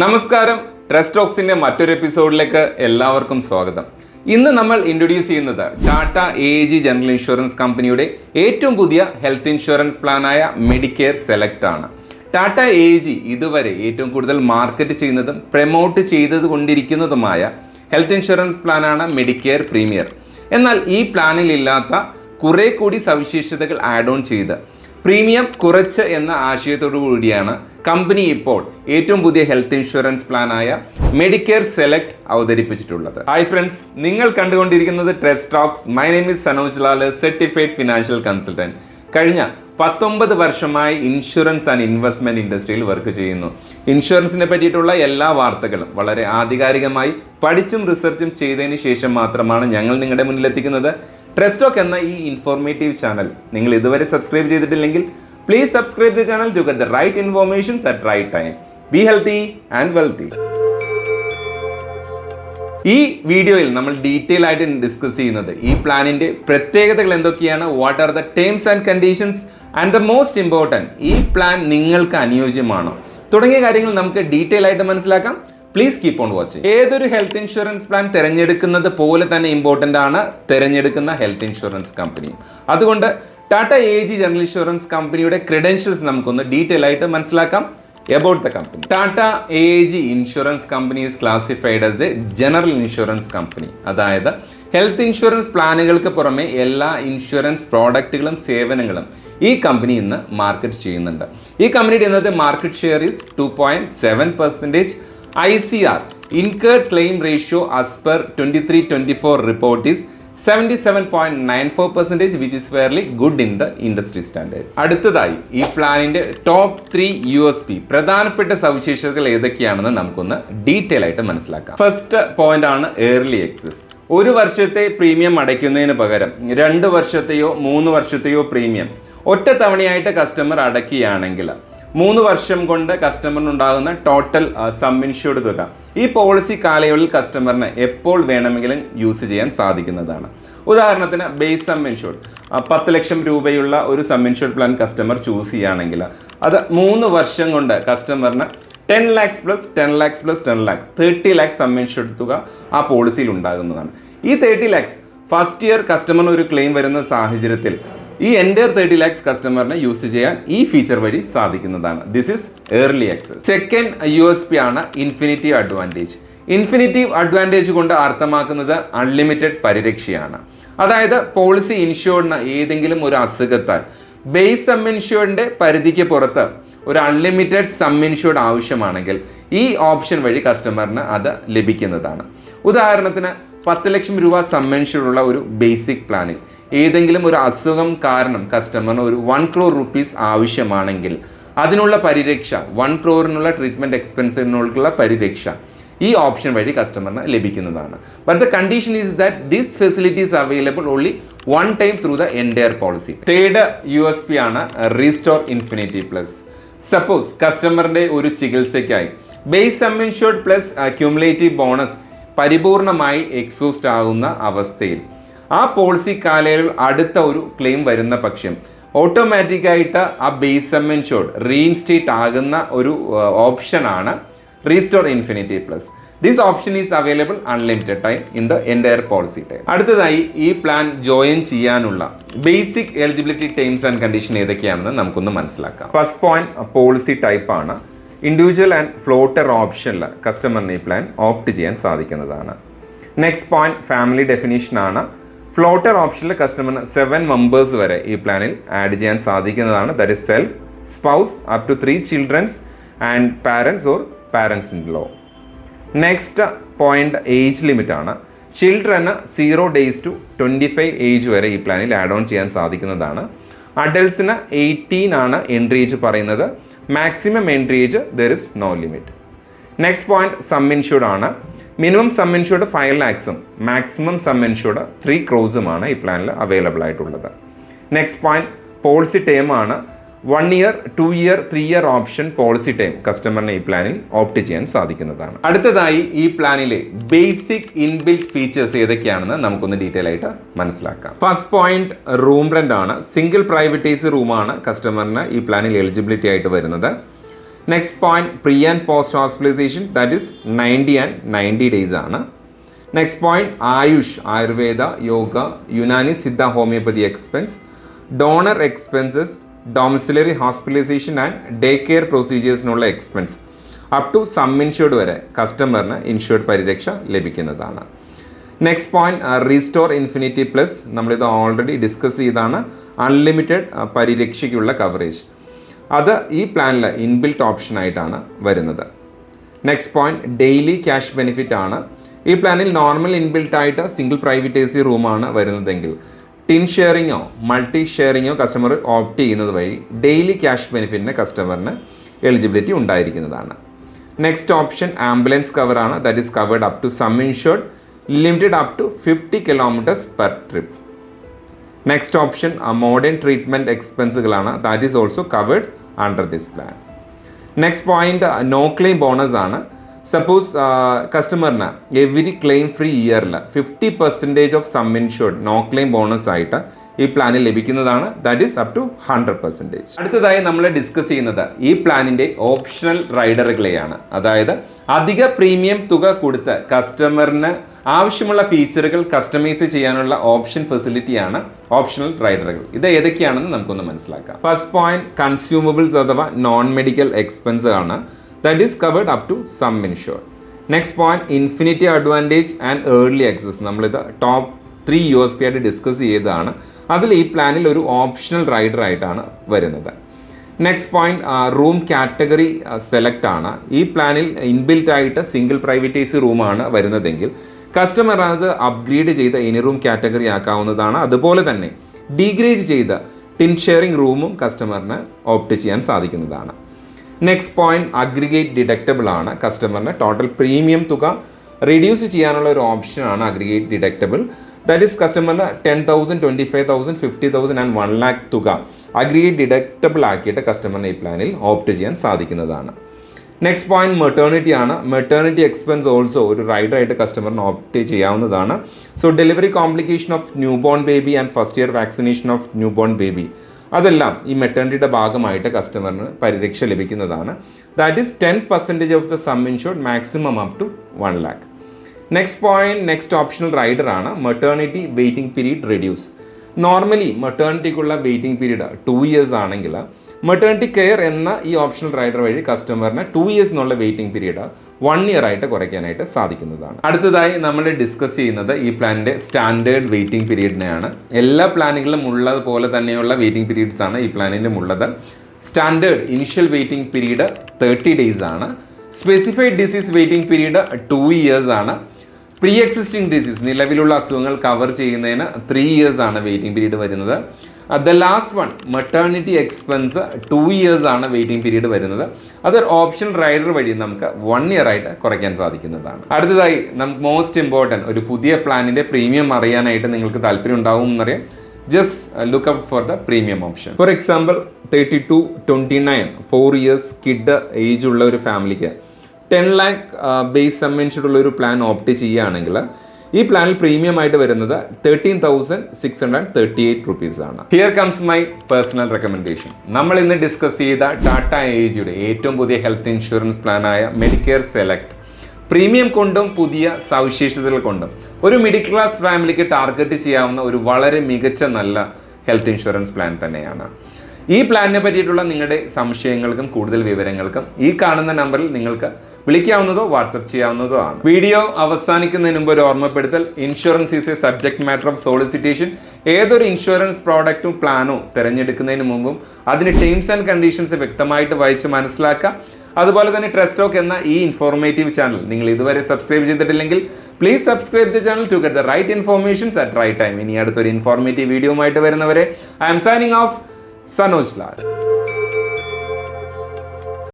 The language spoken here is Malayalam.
നമസ്കാരം. ട്രസ്റ്റ് ടോക്സിന്റെ മറ്റൊരു എപ്പിസോഡിലേക്ക് എല്ലാവർക്കും സ്വാഗതം. ഇന്ന് നമ്മൾ ഇൻട്രൊഡ്യൂസ് ചെയ്യുന്നത് Tata A G general insurance കമ്പനിയുടെ ഏറ്റവും പുതിയ ഹെൽത്ത് ഇൻഷുറൻസ് പ്ലാനായ മെഡിക്കെയർ സെലക്ട് ആണ്. ടാറ്റ എ ജി ഇതുവരെ ഏറ്റവും കൂടുതൽ മാർക്കറ്റ് ചെയ്യുന്നതും പ്രമോട്ട് ചെയ്തത് കൊണ്ടിരിക്കുന്നതുമായ ഹെൽത്ത് ഇൻഷുറൻസ് പ്ലാനാണ് മെഡിക്കെയർ പ്രീമിയർ എന്നാൽ ഈ പ്ലാനിൽ ഇല്ലാത്ത കുറെ കൂടി സവിശേഷതകൾ ആഡ് ഓൺ ചെയ്ത് പ്രീമിയം കുറച്ച് എന്ന ആശയത്തോടു കൂടിയാണ് കമ്പനി ഇപ്പോൾ ഏറ്റവും പുതിയ ഹെൽത്ത് ഇൻഷുറൻസ് പ്ലാനായ മെഡിക്കെയർ സെലക്ട് അവതരിപ്പിച്ചിട്ടുള്ളത്. ഹായ് ഫ്രണ്ട്സ് നിങ്ങൾ കണ്ടുകൊണ്ടിരിക്കുന്നത് Trust my name is Sanoj Lal certified financial consultant കഴിഞ്ഞ പത്തൊമ്പത് വർഷമായി ഇൻഷുറൻസ് ആൻഡ് ഇൻവെസ്റ്റ്മെന്റ് ഇൻഡസ്ട്രിയിൽ വർക്ക് ചെയ്യുന്നു. ഇൻഷുറൻസിനെ പറ്റിയിട്ടുള്ള എല്ലാ വാർത്തകളും വളരെ ആധികാരികമായി പഠിച്ചും റിസർച്ചും ചെയ്തതിന് ശേഷം മാത്രമാണ് ഞങ്ങൾ നിങ്ങളുടെ മുന്നിൽ എത്തിക്കുന്നത് ട്രസ്റ്റോക്ക് എന്ന ഈ ഇൻഫോർമേറ്റീവ് ചാനൽ നിങ്ങൾ ഇതുവരെ സബ്സ്ക്രൈബ് ചെയ്തിട്ടില്ലെങ്കിൽ please subscribe the channel to get the right informations at right time be healthy and wealthy ഈ വീഡിയോയിൽ നമ്മൾ ഡീറ്റെയിൽ ആയിട്ട് ഡിസ്കസ് ചെയ്യുന്നത് ഈ പ്ലാനിന്റെ പ്രത്യേകതകൾ എന്തൊക്കെയാണ് what are the terms and conditions and the most important ഈ പ്ലാൻ നിങ്ങൾക്ക് അനുയോജ്യമാണോ? തുടങ്ങിയ കാര്യങ്ങൾ നമുക്ക് ഡീറ്റെയിൽ ആയിട്ട് മനസ്സിലാക്കാം. പ്ലീസ് കീപ്പ് ഓൺ വാച്ചിങ് ഏതൊരു ഹെൽത്ത് ഇൻഷുറൻസ് പ്ലാൻ തിരഞ്ഞെടുക്കുന്നത് പോലെ തന്നെ ഇമ്പോർട്ടന്റ് ആണ് തിരഞ്ഞെടുക്കുന്ന ഹെൽത്ത് ഇൻഷുറൻസ് കമ്പനി അതുകൊണ്ട് Tata A G general insurance കമ്പനിയുടെ ക്രെഡൻഷ്യൽസ് നമുക്കൊന്ന് ഡീറ്റെയിൽ ആയിട്ട് മനസ്സിലാക്കാം. The company Tata A G insurance company is classified as a general insurance company അതായത് ഹെൽത്ത് ഇൻഷുറൻസ് പ്ലാനുകൾക്ക് പുറമെ എല്ലാ ഇൻഷുറൻസ് പ്രോഡക്റ്റുകളും സേവനങ്ങളും ഈ കമ്പനി ഇന്ന് മാർക്കറ്റ് ചെയ്യുന്നുണ്ട്. ഈ കമ്പനിയുടെ ഇന്നത്തെ market share is two point seven percentage I C R incurred claim ratio as per twenty three twenty four report is seventy seven point nine four percentage which is fairly good in the industry standard അടുത്തതായി ഈ പ്ലാനിന്റെ top three U S P പ്രധാനപ്പെട്ട സവിശേഷതകൾ ഏതൊക്കെയാണെന്ന് നമുക്കൊന്ന് ഡീറ്റെയിൽ ആയിട്ട് മനസ്സിലാക്കാം. ഫസ്റ്റ് പോയിന്റ് ആണ് ഏർലി എക്സസ് ഒരു വർഷത്തെ പ്രീമിയം അടയ്ക്കുന്നതിന് പകരം രണ്ട് വർഷത്തെയോ മൂന്ന് വർഷത്തെയോ പ്രീമിയം ഒറ്റ തവണയായിട്ട് കസ്റ്റമർ അടയ്ക്കുകയാണെങ്കിൽ മൂന്ന് വർഷം കൊണ്ട് കസ്റ്റമറിനുണ്ടാകുന്ന ടോട്ടൽ സം ഇൻഷുർഡ് തുക. ഈ പോളിസി കാലയളവിൽ കസ്റ്റമറിന് എപ്പോൾ വേണമെങ്കിലും യൂസ് ചെയ്യാൻ സാധിക്കുന്നതാണ്. ഉദാഹരണത്തിന് ബേസ് സം ഇൻഷുർഡ് പത്ത് ലക്ഷം രൂപയുള്ള ഒരു sum insured plan customer choose ചെയ്യുകയാണെങ്കിൽ അത് മൂന്ന് വർഷം കൊണ്ട് കസ്റ്റമറിന് ten lakhs plus ten lakhs plus ten lakh thirty lakhs sum insured തുക ആ പോളിസിയിൽ ഉണ്ടാകുന്നതാണ്. ഈ തേർട്ടി ലാക്സ് ഫസ്റ്റ് ഇയർ കസ്റ്റമറിന് ഒരു ക്ലെയിം വരുന്ന സാഹചര്യത്തിൽ ഈ എന്റെ തേർട്ടി ലാക്സ് കസ്റ്റമറിനെ യൂസ് ചെയ്യാൻ ഈ ഫീച്ചർ വഴി സാധിക്കുന്നതാണ്. This is early access second U S P ആണ് ഇൻഫിനിറ്റീവ് അഡ്വാന്റേജ് ഇൻഫിനിറ്റീവ് അഡ്വാന്റേജ് കൊണ്ട് അർത്ഥമാക്കുന്നത് അൺലിമിറ്റഡ് പരിരക്ഷയാണ്. അതായത് പോളിസി ഇൻഷുർഡിന് ഏതെങ്കിലും ഒരു അസുഖത്താൽ. ബേസ് സം ഇൻഷുർഡിന്റെ പരിധിക്ക് പുറത്ത് ഒരു അൺലിമിറ്റഡ് സം ഇൻഷുർഡ് ആവശ്യമാണെങ്കിൽ ഈ ഓപ്ഷൻ വഴി കസ്റ്റമറിന് അത് ലഭിക്കുന്നതാണ്. ഉദാഹരണത്തിന് പത്ത് ലക്ഷം രൂപ സം ഇൻഷുർഡ് ഉള്ള ഒരു ബേസിക് പ്ലാനിൽ ഏതെങ്കിലും ഒരു അസുഖം കാരണം കസ്റ്റമറിന് ഒരു വൺ ക്രോർ റുപ്പീസ് ആവശ്യമാണെങ്കിൽ അതിനുള്ള പരിരക്ഷ വൺ ക്രോറിനുള്ള ട്രീറ്റ്മെന്റ് എക്സ്പെൻസിനുള്ള പരിരക്ഷ ഈ ഓപ്ഷൻ വഴി കസ്റ്റമറിന് ലഭിക്കുന്നതാണ്. But the condition is that this facilities available only one time through the entire policy third U S P ആണ് റീസ്റ്റോർ ഇൻഫിനിറ്റി പ്ലസ് സപ്പോസ് കസ്റ്റമറിന്റെ ഒരു ചികിത്സയ്ക്കായി base sum insured plus cumulative bonus പരിപൂർണമായി എക്സോസ്റ്റ് ആകുന്ന അവസ്ഥയിൽ ആ പോളിസി കാലയളവിൽ അടുത്ത ഒരു ക്ലെയിം വരുന്ന പക്ഷം. ഓട്ടോമാറ്റിക്കായിട്ട് ആ ബേസ് സം ഇൻഷുർഡ് റീഇൻസ്റ്റേറ്റ് ആകുന്ന ഒരു ഓപ്ഷനാണ് restore infinity plus this option is available unlimited time in the entire policy time അടുത്തതായി ഈ പ്ലാൻ ജോയിൻ ചെയ്യാനുള്ള basic eligibility terms and condition ഏതൊക്കെയാണെന്ന് നമുക്കൊന്ന് മനസ്സിലാക്കാം. ഫസ്റ്റ് പോയിന്റ് പോളിസി ടൈപ്പ് ആണ്. ഇൻഡിവിജ്വൽ ആൻഡ് ഫ്ലോട്ടർ ഓപ്ഷനിൽ കസ്റ്റമറിന് ഈ പ്ലാൻ ഓപ്റ്റ് ചെയ്യാൻ സാധിക്കുന്നതാണ്. നെക്സ്റ്റ് പോയിന്റ് ഫാമിലി ഡെഫിനേഷൻ ആണ്. ഫ്ലോട്ടർ ഓപ്ഷനിൽ കസ്റ്റമറിന് സെവൻ മെമ്പേഴ്സ് വരെ ഈ പ്ലാനിൽ ആഡ് ചെയ്യാൻ സാധിക്കുന്നതാണ്. That is self spouse up to three childrens and parents or parents in law next point age limit ആണ്. ചിൽഡ്രന് zero days to twenty five age വരെ ഈ പ്ലാനിൽ ആഡ് ഓൺ ചെയ്യാൻ സാധിക്കുന്നതാണ്. അഡൽട്സിന് എയ്റ്റീൻ ആണ് എൻട്രി ഏജ് പറയുന്നത്. Maximum entry age there is no limit next point sum insured ആണ്. മിനിമം സം ഇൻഷുർഡ് ഫൈവ് ലാക്സും മാക്സിമം സം ഇൻഷുർഡ് ത്രീ ക്രോസുമാണ് ഈ പ്ലാനിൽ അവൈലബിൾ ആയിട്ടുള്ളത്. നെക്സ്റ്റ് പോയിന്റ് പോളിസി ടേം ആണ്. One year two year three year option policy time കസ്റ്റമറിന് ഈ പ്ലാനിൽ ഓപ്റ്റ് ചെയ്യാൻ സാധിക്കുന്നതാണ്. അടുത്തതായി ഈ പ്ലാനിലെ ബേസിക് ഇൻബിൽറ്റ് ഫീച്ചേഴ്സ് ഏതൊക്കെയാണെന്ന് നമുക്കൊന്ന് ഡീറ്റെയിൽ ആയിട്ട് മനസ്സിലാക്കാം. ഫസ്റ്റ് പോയിന്റ് റൂം റെന്റ് ആണ്. സിംഗിൾ പ്രൈവറ്റൈസ് റൂമാണ് കസ്റ്റമറിന് ഈ പ്ലാനിൽ എലിജിബിലിറ്റി ആയിട്ട് വരുന്നത്. Next point pre and post hospitalisation that is ninety and ninety days ആണ്. Next point Ayush Ayurveda yoga Unani Siddha homeopathy expense donor expenses domiciliary hospitalisation and day care പ്രൊസീജിയേഴ്സിനുള്ള expense up to sum insured വരെ കസ്റ്റമറിന് ഇൻഷുർഡ് പരിരക്ഷ ലഭിക്കുന്നതാണ്. Next point restore infinity plus നമ്മളിത് ഓൾറെഡി ഡിസ്കസ് ചെയ്താണ്. അൺലിമിറ്റഡ് പരിരക്ഷയ്ക്കുള്ള കവറേജ് അത് ഈ പ്ലാനിൽ ഇൻബിൽറ്റ് ഓപ്ഷൻ ആയിട്ടാണ് വരുന്നത്. Next point daily cash benefit ആണ്. ഈ പ്ലാനിൽ നോർമൽ ഇൻബിൽറ്റ് ആയിട്ട് സിംഗിൾ പ്രൈവറ്റ് എ സി റൂമാണ് വരുന്നതെങ്കിൽ ടിൻ ഷെയറിങ്ങോ മൾട്ടി ഷെയറിങ്ങോ കസ്റ്റമർ ഓപ്റ്റ് ചെയ്യുന്നത് വഴി ഡെയിലി ക്യാഷ് ബെനിഫിറ്റിന് കസ്റ്റമറിന് എലിജിബിലിറ്റി ഉണ്ടായിരിക്കുന്നതാണ്. Next option ambulance കവറാണ് that is covered up to sum insured limited up to fifty kilometres per trip next option modern treatment എക്സ്പെൻസുകളാണ് that is also covered under this plan next point no claim bonus ആണ്. സപ്പോസ് കസ്റ്റമറിന് എവരി ക്ലെയിം ഫ്രീ ഇയറിൽ fifty percentage of sum insured no claim bonus ആയിട്ട് ഈ പ്ലാനിൽ ലഭിക്കുന്നതാണ്. That is up to hundred percentage അടുത്തതായി നമ്മൾ ഡിസ്കസ് ചെയ്യുന്നത് ഈ പ്ലാനിന്റെ ഓപ്ഷണൽ റൈഡറുകളെയാണ് അതായത് അധിക പ്രീമിയം തുക കൊടുത്ത് കസ്റ്റമറിന് ആവശ്യമുള്ള ഫീച്ചറുകൾ കസ്റ്റമൈസ് ചെയ്യാനുള്ള ഓപ്ഷൻ ഫെസിലിറ്റിയാണ് ഓപ്ഷണൽ റൈഡറുകൾ ഇത് ഏതൊക്കെയാണെന്ന് നമുക്കൊന്ന് മനസ്സിലാക്കാം. ഫസ്റ്റ് പോയിന്റ് കൺസ്യൂമബിൾസ് അഥവാ നോൺ മെഡിക്കൽ എക്സ്പെൻസ് ആണ്. That is covered up to sum insure next point infinity advantage and early access നമ്മളിത് top three U S P ആയിട്ട് ഡിസ്കസ് ചെയ്തതാണ്. അതിൽ ഈ പ്ലാനിൽ ഒരു ഓപ്ഷണൽ റൈഡർ ആയിട്ടാണ് വരുന്നത്. Next point room category select ആണ്. ഈ പ്ലാനിൽ ഇൻബിൽറ്റ് ആയിട്ട് സിംഗിൾ പ്രൈവറ്റ് എ സി റൂമാണ് വരുന്നതെങ്കിൽ കസ്റ്റമർ അത് അപ്ഗ്രേഡ് ചെയ്ത എനി റൂം കാറ്റഗറി ആക്കാവുന്നതാണ്. അതുപോലെ തന്നെ ഡീഗ്രേഡ് ചെയ്ത ടിൻ ഷെയറിംഗ് റൂമും കസ്റ്റമറിന് ഓപ്റ്റ് ചെയ്യാൻ സാധിക്കുന്നതാണ്. നെക്സ്റ്റ് പോയിന്റ് അഗ്രിഗേറ്റ് ഡിഡക്റ്റബിൾ ആണ് കസ്റ്റമറിന് ടോട്ടൽ പ്രീമിയം തുക റെഡ്യൂസ് ചെയ്യാനുള്ള ഒരു ഓപ്ഷനാണ് അഗ്രിഗേറ്റ് ഡിഡക്റ്റബിൾ ദാറ്റ് ഇസ് കസ്റ്റമറിന് ten thousand twenty five thousand fifty thousand and one lakh തുക അഗ്രീ ഡിഡക്റ്റബിൾ ആക്കിയിട്ട് കസ്റ്റമറിന് ഈ പ്ലാനിൽ ഓപ്റ്റ് ചെയ്യാൻ സാധിക്കുന്നതാണ്. നെക്സ്റ്റ് പോയിന്റ് മെറ്റേണിറ്റി ആണ്. മെറ്റേണിറ്റി എക്സ്പെൻസ് ഓൾസോ ഒരു റൈഡർ ആയിട്ട് കസ്റ്റമറിന് ഓപ്റ്റ് ചെയ്യാവുന്നതാണ്. So delivery complication of new born baby and first year vaccination of new born baby അതെല്ലാം ഈ മെറ്റേണിറ്റിയുടെ ഭാഗമായിട്ട് കസ്റ്റമറിന് പരിരക്ഷ ലഭിക്കുന്നതാണ്. That is ten percentage of the sum insured maximum up to one lakh next point next optional rider ആണ് maternity waiting period reduce normally മെറ്റേണിറ്റിക്കുള്ള waiting period two years ആണെങ്കിൽ മെറ്റേണിറ്റി കെയർ എന്ന ഈ ഓപ്ഷണൽ റൈഡർ വഴി കസ്റ്റമറിന് ടു ഇയേഴ്സ് എന്നുള്ള വെയിറ്റിംഗ് പീരീഡ് വൺ ഇയർ ആയിട്ട് കുറയ്ക്കാനായിട്ട് സാധിക്കുന്നതാണ്. അടുത്തതായി നമ്മൾ ഡിസ്കസ് ചെയ്യുന്നത് ഈ പ്ലാനിന്റെ സ്റ്റാൻഡേർഡ് വെയിറ്റിംഗ് പീരീഡിനെയാണ് എല്ലാ പ്ലാനുകളിലും ഉള്ളതുപോലെ തന്നെയുള്ള വെയിറ്റിംഗ് പീരീഡ്സ് ആണ് ഈ പ്ലാനിലും ഉള്ളത്. Standard initial waiting period thirty days ആണ്. Specified disease waiting period two years ആണ്. പ്രീ എക്സിസ്റ്റിംഗ് ഡിസീസ് നിലവിലുള്ള അസുഖങ്ങൾ കവർ ചെയ്യുന്നതിന് ത്രീ ഇയേഴ്സ് ആണ് വെയിറ്റിംഗ് പീരീഡ് വരുന്നത്. The last one maternity expense two years ആണ് വെയിറ്റിംഗ് പീരീഡ് വരുന്നത്. അതൊരു ഓപ്ഷൻ റൈഡർ വഴി നമുക്ക് വൺ ഇയർ ആയിട്ട് കുറയ്ക്കാൻ സാധിക്കുന്നതാണ്. അടുത്തതായി നമുക്ക് മോസ്റ്റ് ഇമ്പോർട്ടന്റ് ഒരു പുതിയ പ്ലാനിന്റെ പ്രീമിയം അറിയാനായിട്ട് നിങ്ങൾക്ക് താല്പര്യം ഉണ്ടാവും എന്നറിയാം. Just look up for the premium option for example thirty two twenty nine four years kid age ഉള്ള ഒരു ഫാമിലിക്ക് ടെൻ ലാക്ക് ബേസ് സംബന്ധിച്ചിട്ടുള്ള ഒരു പ്ലാൻ ഓപ്റ്റ് ചെയ്യുകയാണെങ്കിൽ ഈ പ്ലാനിൽ പ്രീമിയം ആയിട്ട് വരുന്നത് thirteen thousand six hundred thirty eight rupees ആണ്. Here comes my personal recommendation നമ്മൾ ഇന്ന് ഡിസ്കസ് ചെയ്ത ടാറ്റ ഏജിയുടെ ഏറ്റവും പുതിയ ഹെൽത്ത് ഇൻഷുറൻസ് പ്ലാനായ മെഡിക്കെയർ സെലക്ട് പ്രീമിയം കൊണ്ടും പുതിയ സവിശേഷതകൾ കൊണ്ടും. ഒരു മിഡിൽ ക്ലാസ് ഫാമിലിക്ക് ടാർഗറ്റ് ചെയ്യാവുന്ന ഒരു വളരെ മികച്ച നല്ല ഹെൽത്ത് ഇൻഷുറൻസ് പ്ലാൻ തന്നെയാണ്. ഈ പ്ലാനിനെ പറ്റിയിട്ടുള്ള നിങ്ങളുടെ സംശയങ്ങൾക്കും കൂടുതൽ വിവരങ്ങൾക്കും ഈ കാണുന്ന നമ്പറിൽ നിങ്ങൾക്ക് വിളിക്കാവുന്നതോ വാട്സപ്പ് ചെയ്യാവുന്നതോ ആണ്. വീഡിയോ അവസാനിക്കുന്നതിന് മുമ്പ് ഒരു ഓർമ്മപ്പെടുത്തൽ. Insurance is a subject matter of solicitation ഏതൊരു ഇൻഷുറൻസ് പ്രോഡക്റ്റും പ്ലാനോ തിരഞ്ഞെടുക്കുന്നതിന് മുമ്പും അതിന് ടേംസ് ആൻഡ് കണ്ടീഷൻസ് വ്യക്തമായിട്ട് വായിച്ച് മനസ്സിലാക്കുക. അതുപോലെ തന്നെ ട്രസ്റ്റോക്ക് എന്ന ഈ ഇൻഫോർമേറ്റീവ് ചാനൽ നിങ്ങൾ ഇതുവരെ സബ്സ്ക്രൈബ് ചെയ്തിട്ടില്ലെങ്കിൽ please subscribe the channel to get the right informations at right time ഇനി അടുത്തൊരു ഇൻഫോർമേറ്റീവ് വീഡിയോ ആയിട്ട് വരുന്നവരെ I'm signing off Sanoj Lal.